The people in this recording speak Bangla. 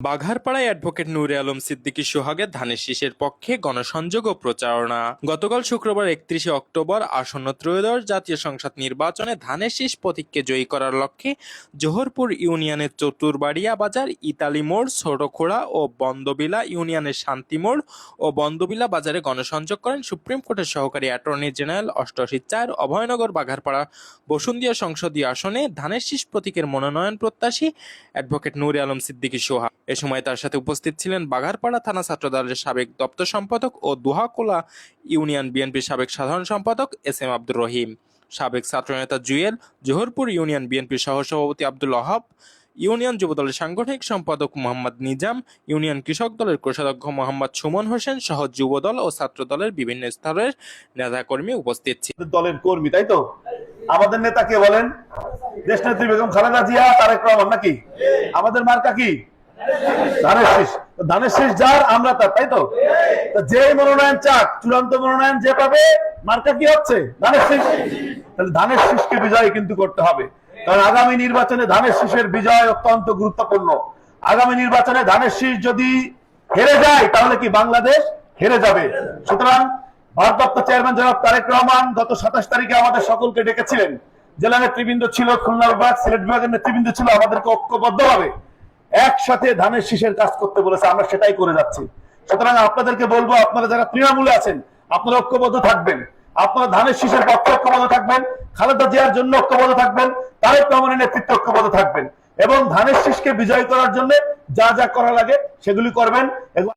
বাঘারপাড়ায় অ্যাডভোকেট নূরে আলম সিদ্দিকী সোহাগের ধানের শীষের পক্ষে গণসংযোগ ও প্রচারণা। গতকাল শুক্রবার একত্রিশে অক্টোবর আসন্ন ত্রয়োদশ জাতীয় সংসদ নির্বাচনে ধানের শীষ প্রতীককে জয়ী করার লক্ষ্যে জোহরপুর ইউনিয়নের চতুরবাড়িয়া বাজার, ইতালি মোড়, ছোটখোড়া ও বন্দবিলা ইউনিয়নের শান্তি মোড় ও বন্দবিলা বাজারে গণসংযোগ করেন সুপ্রিম কোর্টের সহকারী অ্যাটর্নি জেনারেল অষ্টআশি চার অভয়নগর বাঘারপাড়া বসুন্দিয়া সংসদীয় আসনে ধানের শীষ প্রতীকের মনোনয়ন প্রত্যাশী অ্যাডভোকেট নূরে আলম সিদ্দিকী সোহা এ সময় তার সাথে উপস্থিত ছিলেন বাঘারপাড়া থানা ছাত্রদলের সাবেক দপ্তর সম্পাদক ও দুহাকোলা ইউনিয়ন বিএনপির সাবেক সাধারণ সম্পাদক এস এম আব্দুর রহিম, সাবেক ছাত্রনেতা জুয়েল, জোহরপুর ইউনিয়ন বিএনপির সহসভাপতি আব্দুল ওহাব ইউনিয়ন যুবদলের সাংগঠনিক সম্পাদক মোহাম্মদ নিজাম, ইউনিয়ন কৃষক দলের কোষাধ্যক্ষ মোহাম্মদ সুমন হোসেন সহ যুবদল ও ছাত্র দলের বিভিন্ন স্তরের নেতাকর্মী উপস্থিত ছিলেন। দলের কর্মী, তাই তো? আমাদের নেতা কে বলেন? দেশ নেত্রী বেগম খালেদা জিয়া, তারেক রহমান নাকি? আমাদের মার্কা কি? ধানের যার, আমরা তার, তাই তো? যে মনোনয়ন চাক, চূড়ান্ত মনোনয়ন যে পাবে, মার্কা কি হচ্ছে? ধানের তাহলে ধানের বিজয় কিন্তু করতে হবে। কারণ আগামী নির্বাচনে ধানের বিজয় অত্যন্ত গুরুত্বপূর্ণ। আগামী নির্বাচনে ধানের শীষ যদি হেরে যায়, তাহলে কি বাংলাদেশ হেরে যাবে? সুতরাং ভারপ্রাপ্ত চেয়ারম্যান জনাব তারেক রহমান গত সাতাশ তারিখে আমাদের সকলকে ডেকেছিলেন। জেলা নেতৃবৃন্দ ছিল খুলনা বিভাগ, সিলেট বিভাগের নেতৃবৃন্দ ছিল, আমাদেরকে একসাথে ধানের শীষের কাজ করতে বলেছে, আমরা সেটাই করে যাচ্ছি। সুতরাং আপনাদেরকে বলব, আপনারা যারা তৃণমূলে আছেন, আপনারা ঐক্যবদ্ধ থাকবেন। আপনারা ধানের শীষের পক্ষে ঐক্যবদ্ধ থাকবেন, খালেদা জিয়ার জন্য ঐক্যবদ্ধ থাকবেন, তারেক রহমানের নেতৃত্বে ঐক্যবদ্ধ থাকবেন। এবং ধানের শীষকে বিজয় করার জন্য যা যা করা লাগে সেগুলি করবেন। এবং